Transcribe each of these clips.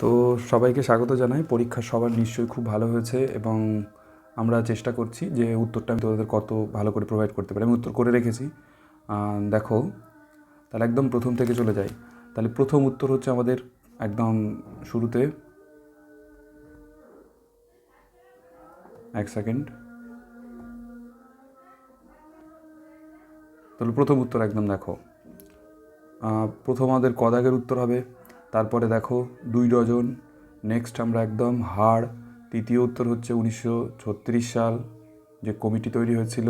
তো সবাইকে স্বাগত জানাই। পরীক্ষা সবার নিশ্চয়ই খুব ভালো হয়েছে এবং আমরা চেষ্টা করছি যে উত্তরটা আমি তোমাদের কত ভালো করে প্রোভাইড করতে পারি। আমি উত্তর করে রেখেছি। দেখো, তাহলে একদম প্রথম থেকে চলে যাই। তাহলে প্রথম উত্তর হচ্ছে আমাদের একদম শুরুতে। এক সেকেন্ড তাহলে প্রথম উত্তর একদম দেখো। প্রথম আমাদের কদাগের উত্তর হবে। তারপরে দেখো দুই ডজন। নেক্সট আমরা একদম হাড়। তৃতীয় উত্তর হচ্ছে উনিশশো ছত্রিশ সাল, যে কমিটি তৈরি হয়েছিল।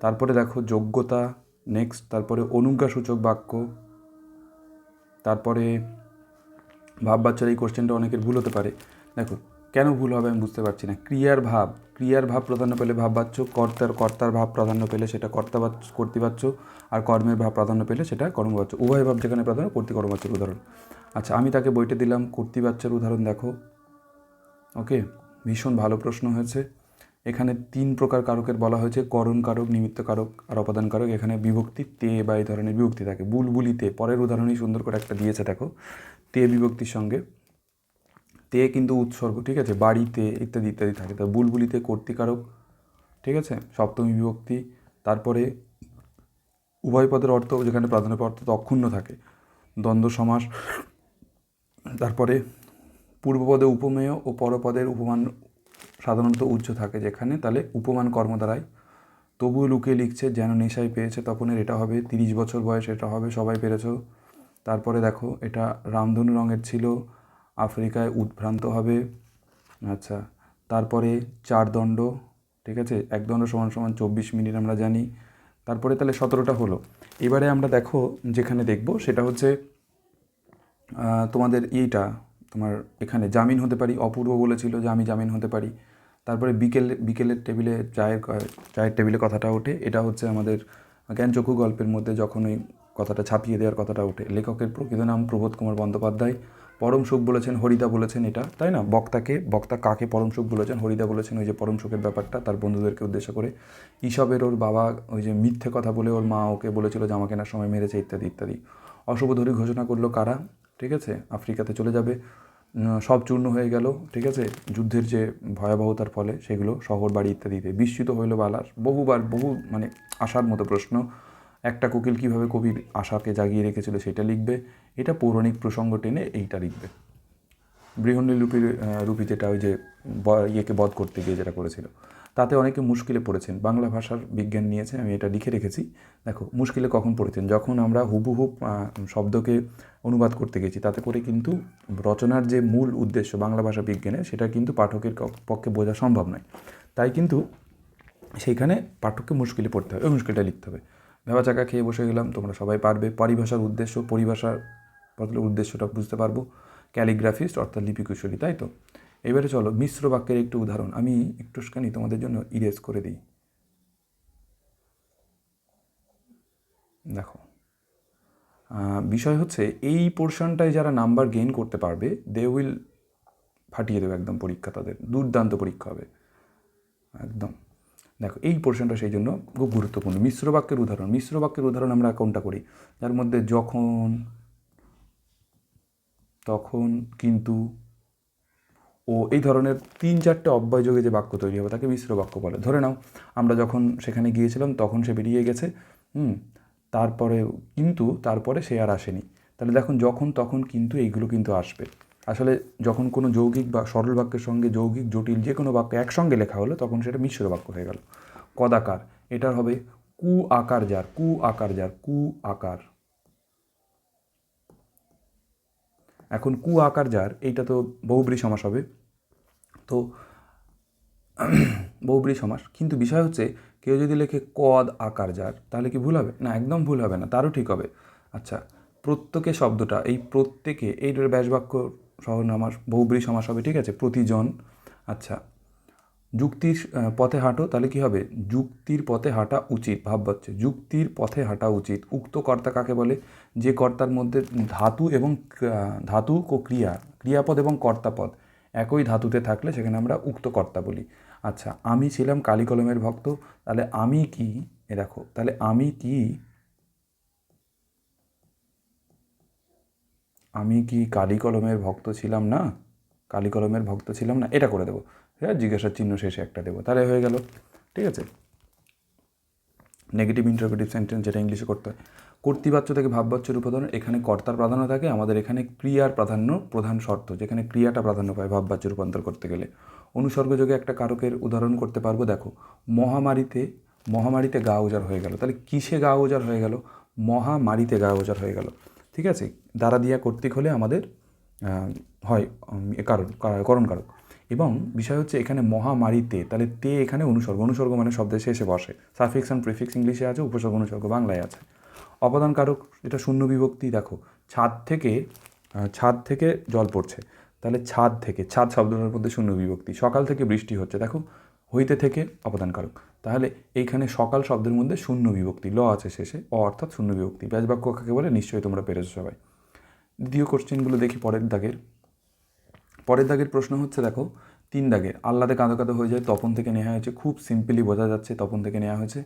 তারপরে দেখো যোগ্যতা। নেক্সট তারপরে অনুজ্ঞাসূচক বাক্য। তারপরে ভাব বাচ্চার এই কোশ্চেনটা অনেকের ভুল হতে পারে। দেখো, কেন ভুল হবে আমি বুঝতে পারছি না। ক্রিয়ার ভাব। ক্রিয়ার ভাব প্রাধান্য পেলে ভাব বাচ্চ কর্তার কর্তার ভাব প্রাধান্য পেলে সেটা কর্তাবাচ্য কর্তৃবাচ্য আর কর্মের ভাব প্রাধান্য পেলে সেটা কর্মবাচ্য উভয় ভাব যেখানে প্রাধান্য, কর্তৃ কর্মবাচ্যের উদাহরণ। আচ্ছা আমি তাকে বইটা দিলাম কর্তৃবাচ্যের উদাহরণ দেখো। ওকে? ভীষণ ভালো প্রশ্ন হয়েছে। এখানে তিন প্রকার কারকের বলা হয়েছে, করণ কারক, নিমিত্ত কারক, আর অপাদান কারক। এখানে বিভক্তি, তে বা এই ধরনের বিভক্তি থাকে। বুলবুলিতে পরের উদাহরণই সুন্দর করে একটা দিয়েছে, দেখো। তে বিভক্তির সঙ্গে। তে কিন্তু উৎসর্গ, ঠিক আছে? বাড়িতে ইত্যাদি ইত্যাদি থাকে। তো বুলবুলিতে কর্তিকারক, ঠিক আছে? সপ্তমী বিভক্তি, তারপরে উভয় পদের অর্থ, যেখানে প্রাধান্য অর্থ অক্ষুণ্ণ থাকে। দ্বন্দ্ব সমাস, তারপরে পূর্বপদে উপমেয় ও পরপদের উপমান সাধারণত উচ্চ থাকে যেখানে, তাহলে উপমান কর্ম দ্বারাই। তবুও লুকিয়ে লিখছে, যেন নেশায় পেয়েছে তপনের এটা হবে, তিরিশ বছর বয়স এটা হবে, সবাই পেরেছ। তারপরে দেখো, এটা রামধনু রঙের ছিল আফ্রিকায় উদ্ভ্রান্ত হবে। আচ্ছা তারপরে চার দণ্ড, ঠিক আছে? এক দণ্ড সমান সমান চব্বিশ মিনিট আমরা জানি। তারপরে তাহলে সতেরোটা হলো। এবারে আমরা দেখো যেখানে দেখব, সেটা হচ্ছে তোমাদের এইটা, তোমার এখানে জামিন হতে পারি। অপূর্ব বলেছিল যে আমি জামিন হতে পারি। তারপরে বিকেল, বিকেলের টেবিলে চায়ের চায়ের টেবিলে কথাটা ওঠে। এটা হচ্ছে আমাদের জ্ঞানচক্ষু গল্পের মধ্যে যখন ওই কথাটা ছাপিয়ে দেওয়ার কথাটা ওঠে। লেখকের প্রকৃত নাম প্রবোধ কুমার বন্দ্যোপাধ্যায়। পরম সুখ বলেছেন, হরিদা বলেছেন এটা, তাই না? বক্তাকে, বক্তা কাকে পরম সুখ বলেছেন, হরিদা বলেছেন, ওই যে পরম সুখের ব্যাপারটা, তার বন্ধুদেরকে উদ্দেশ্য করে ঈশবের ওর বাবা ওই যে মিথ্যে কথা বলে ওর মা ওকে বলেছিল জামা কেনার সময় মেরেছে, ইত্যাদি ইত্যাদি। অশুভধরী ঘোষণা করল কারা? ঠিক আছে? আফ্রিকাতে চলে যাবে। সব চূর্ণ হয়ে গেল, ঠিক আছে? যুদ্ধের যে ভয়াবহতার ফলে সেগুলো শহর, বাড়ি ইত্যাদিতে বিস্মিত হইল বালাস বহুবার, বহু মানে আসার মতো প্রশ্ন। একটা কোকিল কীভাবে কবির আশাকে জাগিয়ে রেখেছিল সেটা লিখবে। এটা পৌরাণিক প্রসঙ্গ টেনে এইটা লিখবে। বৃহন্নী রূপীর রূপী যেটা ওই যে ইয়েকে বধ করতে গিয়ে যেটা করেছিল। তাতে অনেকে মুশকিলে পড়েছেন। বাংলা ভাষার বিজ্ঞান নিয়েছে আমি এটা লিখে রেখেছি। দেখো মুশকিলে কখন পড়েছেন? যখন আমরা হুবহুব আহ, শব্দকে অনুবাদ করতে গেছি তাতে করে কিন্তু রচনার যে মূল উদ্দেশ্য বাংলা ভাষা বিজ্ঞানের সেটা কিন্তু পাঠকের পক্ষে বোঝা সম্ভব নয়। তাই কিন্তু সেইখানে পাঠককে মুশকিলে পড়তে হবে ওই মুশকিলটা লিখতে হবে। ভেবা চাকা খেয়ে বসে গেলাম, তোমরা সবাই পারবে। পরিভাষার উদ্দেশ্য, পরিভাষার উদ্দেশ্যটা বুঝতে পারব। ক্যালিগ্রাফিস্ট অর্থাৎ লিপিকুশলী, তাই তো? এবারে চলো, মিশ্র বাক্যের একটু উদাহরণ। আমি একটুখানি তোমাদের জন্য ইরেজ করে দিই। দেখো বিষয় হচ্ছে, এই পোর্শনটায় যারা নাম্বার গেইন করতে পারবে দে উইল ফাটিয়ে দেবে একদম পরীক্ষা তাদের। দুর্দান্ত পরীক্ষা হবে। একদম। দেখো, এই পোর্শনটা সেই জন্য খুব গুরুত্বপূর্ণ। মিশ্র বাক্যের উদাহরণ। মিশ্র বাক্যের উদাহরণ আমরা কোনটা করি? যার মধ্যে যখন, তখন, কিন্তু, ও, এই ধরনের তিন চারটে অব্যয়যোগে যে বাক্য তৈরি হবে, তাকে মিশ্র বাক্য বলে। ধরে নাও, আমরা যখন সেখানে গিয়েছিলাম, তখন সে বেরিয়ে গেছে, হুম, তারপরে কিন্তু, তারপরে সে আর আসেনি। তাহলে দেখুন, যখন, তখন কিন্তু এইগুলো কিন্তু আসবে। আসলে যখন কোনো যৌগিক বা সরল বাক্যের সঙ্গে যৌগিক, জটিল যে কোনো বাক্য একসঙ্গে লেখা হলো, তখন সেটা মিশ্র বাক্য হয়ে গেল। কদাকার, এটার হবে কু আকার যার, কু আকার যার, কু আকার। এখন কু আকার যার, এইটা তো বহুব্রী সমাস হবে। তো বহুব্রী সমাস। কিন্তু বিষয় হচ্ছে, কেউ যদি লেখে কদ আকার যার, তাহলে কি ভুল হবে? না, একদম ভুল হবে না, তারও ঠিক হবে। আচ্ছা প্রত্যেকে শব্দটা, এই প্রত্যেকে এই ব্যাসবাক্য সহনামাস বহুব্রী সমাস হবে ঠিক আছে? প্রতিজন। আচ্ছা যুক্তির পথে হাঁটো, তাহলে কি হবে? যুক্তির পথে হাঁটা উচিত ভাব হচ্ছে যুক্তির পথে হাঁটা উচিত। উক্ত কর্তা কাকে বলে? যে কর্তার মধ্যে ধাতু এবং ধাতু ও ক্রিয়া, ক্রিয়াপদ এবং কর্তাপদ একই ধাতুতে থাকলে সেখানে আমরা উক্ত কর্তা বলি। আচ্ছা আমি ছিলাম কালী কলমের ভক্ত, তাহলে আমি কি, এ দেখো, তাহলে আমি কি আমি কি কালি কলমের ভক্ত ছিলাম না? কালি কলমের ভক্ত ছিলাম না? এটা করে দেবো। হ্যাঁ জিজ্ঞাসার চিহ্ন শেষে একটা দেবো। তাহলে হয়ে গেল। ঠিক আছে? নেগেটিভ ইন্টারপ্রেটিভ সেন্টেন্স যেটা ইংলিশে করতে হয়। কর্তৃবাচ্য থেকে ভাববাচ্যের উপাদান, এখানে কর্তার প্রাধান্য থাকে। আমাদের এখানে ক্রিয়ার প্রাধান্য প্রধান শর্ত, যেখানে ক্রিয়াটা প্রাধান্য পায় ভাববাচ্য রূপান্তর করতে গেলে। অনুসর্গযোগে একটা কারকের উদাহরণ করতে পারব, দেখো। মহামারীতে মহামারীতে গা উজার হয়ে গেল। তাহলে কিসে গা উজার হয়ে গেল? মহামারীতে গা উজার হয়ে গেল। ঠিক আছে? দ্বারা দিয়া কর্তৃক হলে আমাদের হয় কারণ, কা- করণ কারক। এবং বিষয় হচ্ছে এখানে মহামারীতে, তাহলে তে এখানে অনুসর্গ অনুসর্গ মানে শব্দের শেষে বসে। সাফিক্স অ্যান্ড প্রিফিক্স ইংলিশে আছে, উপসর্গ, অনুসর্গ বাংলায় আছে। অবদান কারক এটা শূন্য বিভক্তি, দেখো, ছাদ থেকে ছাদ থেকে জল পড়ছে। তাহলে ছাদ থেকে, ছাদ শব্দটার মধ্যে শূন্য বিভক্তি। সকাল থেকে বৃষ্টি হচ্ছে, দেখো, হইতে থেকে অবদান কারক। তাহলে এইখানে সকাল শব্দের মধ্যে শূন্য বিভক্তি, ল আছে শেষে, অ অর্থাৎ শূন্য বিভক্তি ব্যাস বাক্য কাকে বলে? নিশ্চয়ই তোমরা পেরেছ সবাই। দ্বিতীয় কোশ্চেনগুলো দেখি পরের দাগের। পরের দাগের প্রশ্ন হচ্ছে, দেখো, তিন দাগের। আল্লাদে কাঁদো কাঁদো হয়ে যায়, তপন থেকে নেওয়া হয়েছে, খুব সিম্পলি বোঝা যাচ্ছে তপন থেকে নেওয়া হয়েছে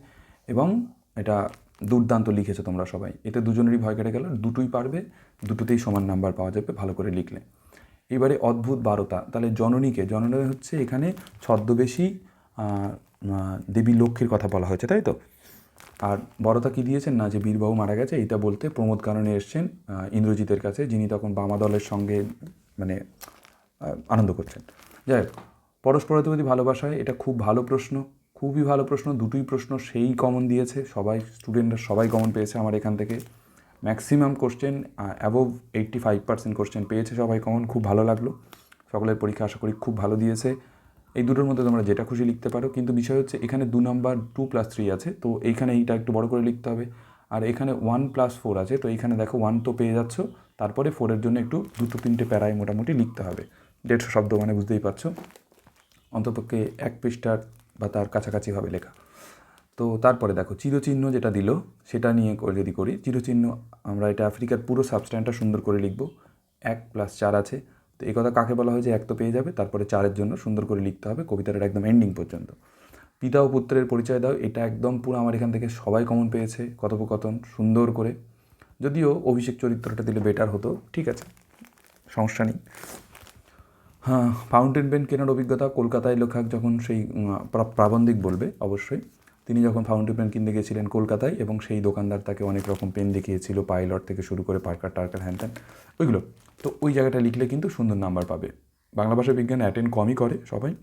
এবং এটা দুর্দান্ত লিখেছো তোমরা সবাই। এতে দুজনেরই ভয় কেটে গেল, দুটোই পারবে, দুটোতেই সমান নাম্বার পাওয়া যাবে, ভালো করে লিখলে। এবারে অদ্ভুত বারোতা তাহলে জননীকে, জননী হচ্ছে এখানে ছদ্মবেশী দেবী লক্ষ্মীর কথা বলা হয়েছে, তাই তো? আর বড়তা কি দিয়েছেন? না, যে বীরবাবু মারা গেছে এটা বলতে প্রমোদ কারণে এসছেন ইন্দ্রজিতের কাছে, যিনি তখন বামা দলের সঙ্গে মানে আনন্দ করছেন। যাই হোক পরস্পরাধিপতি ভালোবাসায় এটা খুব ভালো প্রশ্ন, খুবই ভালো প্রশ্ন, দুটোই প্রশ্ন সেই কমন দিয়েছে, সবাই স্টুডেন্টরা সবাই কমন পেয়েছে আমার এখান থেকে। Maximum question above eighty five percent question পেয়েছে সবাই কমন খুব ভালো লাগল। সকলের পরীক্ষা আশা করি খুব ভালো দিয়েছে। এই দুটোর মধ্যে তোমরা যেটা খুশি লিখতে পারো, কিন্তু বিষয় হচ্ছে এখানে দু নাম্বার টু প্লাস থ্রি আছে, তো এইখানে এইটা একটু বড় করে লিখতে হবে। আর এখানে ওয়ান প্লাস ফোর আছে, তো এইখানে দেখো ওয়ান তো পেয়ে যাচ্ছ, তারপরে ফোরের জন্য একটু দুটো তিনটে প্যারায় মোটামুটি লিখতে হবে। দেড়শো শব্দ মানে বুঝতেই পারছ। অন্তপক্ষে এক পৃষ্ঠার বা তার কাছাকাছি হবে লেখা। তো তারপরে দেখো, চিরচিহ্ন যেটা দিল, সেটা নিয়ে যদি করি, চিরচিহ্ন আমরা এটা আফ্রিকার পুরো সাবস্ট্যান্ডটা সুন্দর করে লিখব। এক প্লাস চার আছে তো এই কথা কাকে বলা হয়েছে এক তো পেয়ে যাবে, তারপরে চারের জন্য সুন্দর করে লিখতে হবে কবিতাটার একদম এন্ডিং পর্যন্ত। পিতা ও পুত্রের পরিচয় দাও, এটা একদম পুরো আমার এখান থেকে সবাই কমন পেয়েছে, কথোপকথন, সুন্দর করে। যদিও অভিষেক চরিত্রটা দিলে বেটার হতো, ঠিক আছে, সমস্যা নেই। হ্যাঁ ফাউন্টেন পেন কেনার অভিজ্ঞতা কলকাতায় লেখক যখন সেই প্রা- প্রাবন্ধিক বলবে, অবশ্যই। তিনি যখন ফাউন্টেন পেন কিনতে গিয়েছিলেন কলকাতায় এবং সেই দোকানদার তাকে অনেক রকম পেন দেখিয়েছিল পাইলট থেকে শুরু করে পার্কার টার্কার হ্যান ত্যান ওইগুলো। তো ওই জায়গাটা লিখলে কিন্তু সুন্দর নাম্বার পাবে। বাংলা ভাষা বিজ্ঞান অ্যাটেন্ড কমই করে সবাই।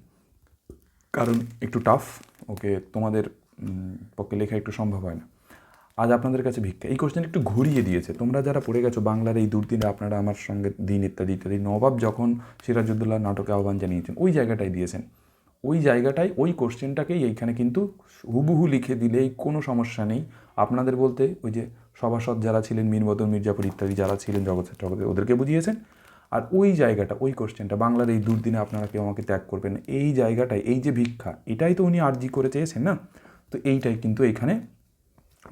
কারণ একটু টাফ ওকে, তোমাদের পক্ষে লেখা একটু সম্ভব হয় না। আজ আপনাদের কাছে ভিক্ষা। এই কোশ্চেন একটু ঘুরিয়ে দিয়েছে। তোমরা যারা পড়ে গেছো বাংলার এই দুর্দিনে, আপনারা আমার সঙ্গে দিন ইত্যাদি ইত্যাদি। নবাব যখন সিরাজউদ্দৌলা নাটকে আহ্বান জানিয়েছেন, ওই জায়গাটাই দিয়েছেন। ওই জায়গাটায় ওই কোশ্চেনটাকেই এইখানে কিন্তু হুবহু লিখে দিলেই কোনো সমস্যা নেই। আপনাদের বলতে ওই যে সভাসদ যারা ছিলেন মীরবদর মির্জাপুর ইত্যাদি যারা ছিলেন জগৎ জগতে ওদেরকে বুঝিয়েছেন। আর ওই জায়গাটা, ওই কোশ্চেনটা, বাংলার এই দুর্দিনে আপনারা কেউ আমাকে ত্যাগ করবেন এই জায়গাটায় এই যে ভিক্ষা, এটাই তো উনি আর্জি করে চেয়েছেন না? তো এইটাই কিন্তু এইখানে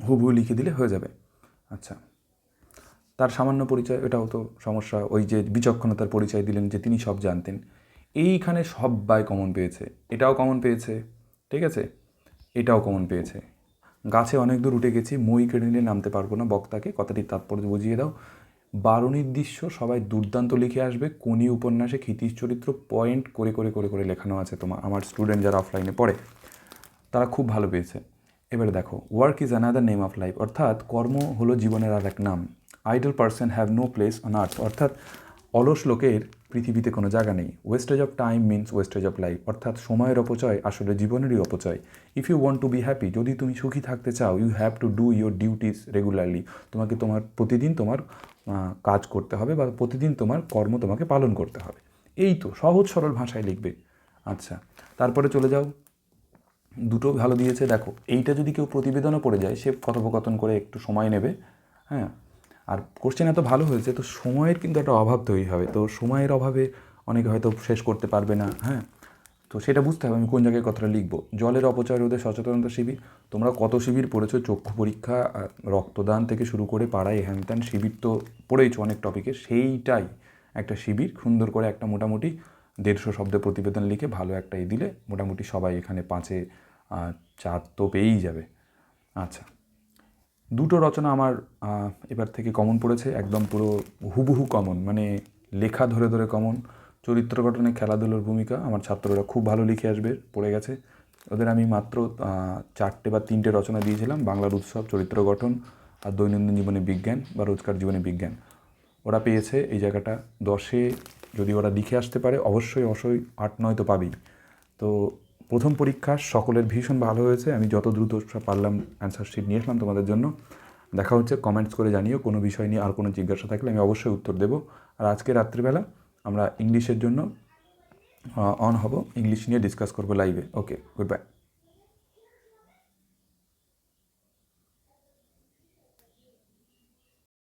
হুবহু লিখে দিলে হয়ে যাবে। আচ্ছা। তার সামান্য পরিচয়, এটাও তো সমস্যা, ওই যে বিচক্ষণতার পরিচয় দিলেন যে তিনি সব জানতেন। এইখানে সবাই কমন পেয়েছে। এটাও কমন পেয়েছে, ঠিক আছে? এটাও কমন পেয়েছে। গাছে অনেক দূর উঠে গেছি, মই কেড়ে নিলে নামতে পারব না বক্তাকে, কথাটির তাৎপর্য বুঝিয়ে দাও। বারণীর দৃশ্য সবাই দুর্দান্ত লিখে আসবে কোনি উপন্যাসে ক্ষিতিশ চরিত্র পয়েন্ট করে করে করে করে লেখানো আছে তোমার আমার স্টুডেন্ট যারা অফলাইনে পড়ে, তারা খুব ভালো পেয়েছে। এবারে দেখো work is another name of life অর্থাৎ কর্ম হলো জীবনের আর এক নাম। Idle person have no place on earth অর্থাৎ অলস লোকের পৃথিবীতে কোনো জায়গা নেই। Wastage of time means wastage of life অর্থাৎ সময়ের অপচয় আসলে জীবনেরই অপচয়। If you want to be happy যদি তুমি সুখী থাকতে চাও you have to do your duties regularly তোমাকে তোমার প্রতিদিন তোমার কাজ করতে হবে বা প্রতিদিন তোমার কর্ম তোমাকে পালন করতে হবে। এই তো, সহজ সরল ভাষায় লিখবে। আচ্ছা তারপরে চলে যাও। দুটো ভালো দিয়েছে, দেখো। এইটা যদি কেউ প্রতিবেদনও পড়ে যায়, সে কথোপকথন করে একটু সময় নেবে। হ্যাঁ? আর কোশ্চেন এত ভালো হয়েছে, তো সময়ের কিন্তু একটা অভাব তৈরি হবে। তো সময়ের অভাবে অনেকে হয়তো শেষ করতে পারবে না হ্যাঁ? তো সেটা বুঝতে হবে, আমি কোন জায়গায় কথাটা লিখব? জলের অপচয় রোধে সচেতনতা শিবির, তোমরা কত শিবির পড়েছো? চক্ষু পরীক্ষা রক্তদান থেকে শুরু করে পাড়ায় হ্যান ত্যান শিবির তো পড়েইছো অনেক টপিকে সেইটাই একটা শিবির, সুন্দর করে একটা মোটামুটি দেড়শো শব্দে প্রতিবেদন লিখে ভালো একটা এই দিলে মোটামুটি সবাই এখানে পাঁচে চার তো পেয়েই যাবে। আচ্ছা। দুটো রচনা আমার এবার থেকে কমন পড়েছে, একদম পুরো হুবহু কমন মানে লেখা ধরে ধরে কমন চরিত্র গঠনে খেলাধুলোর ভূমিকা, আমার ছাত্ররা খুব ভালো লিখে আসবে, পড়ে গেছে। ওদের আমি মাত্র চারটে বা তিনটে রচনা দিয়েছিলাম, বাংলার উৎসব, চরিত্র গঠন আর দৈনন্দিন জীবনে বিজ্ঞান বা রোজকার জীবনে বিজ্ঞান। ওরা পেয়েছে এই জায়গাটা, দশে যদি ওরা লিখে আসতে পারে, অবশ্যই অবশ্যই আট নয় তো পাবেই। তো প্রথম পরীক্ষা সকলের ভীষণ ভালো হয়েছে। আমি যত দ্রুত পারলাম অ্যান্সার শিট নিয়ে আসলাম তোমাদের জন্য। দেখা হচ্ছে কমেন্টস করে জানিও। কোনো বিষয় নিয়ে আর কোনো জিজ্ঞাসা থাকলে আমি অবশ্যই উত্তর দেবো। আর আজকে রাত্রিবেলা আমরা ইংলিশের জন্য অন হব। ইংলিশ নিয়ে ডিসকাস করব লাইভে ওকে গুড বাই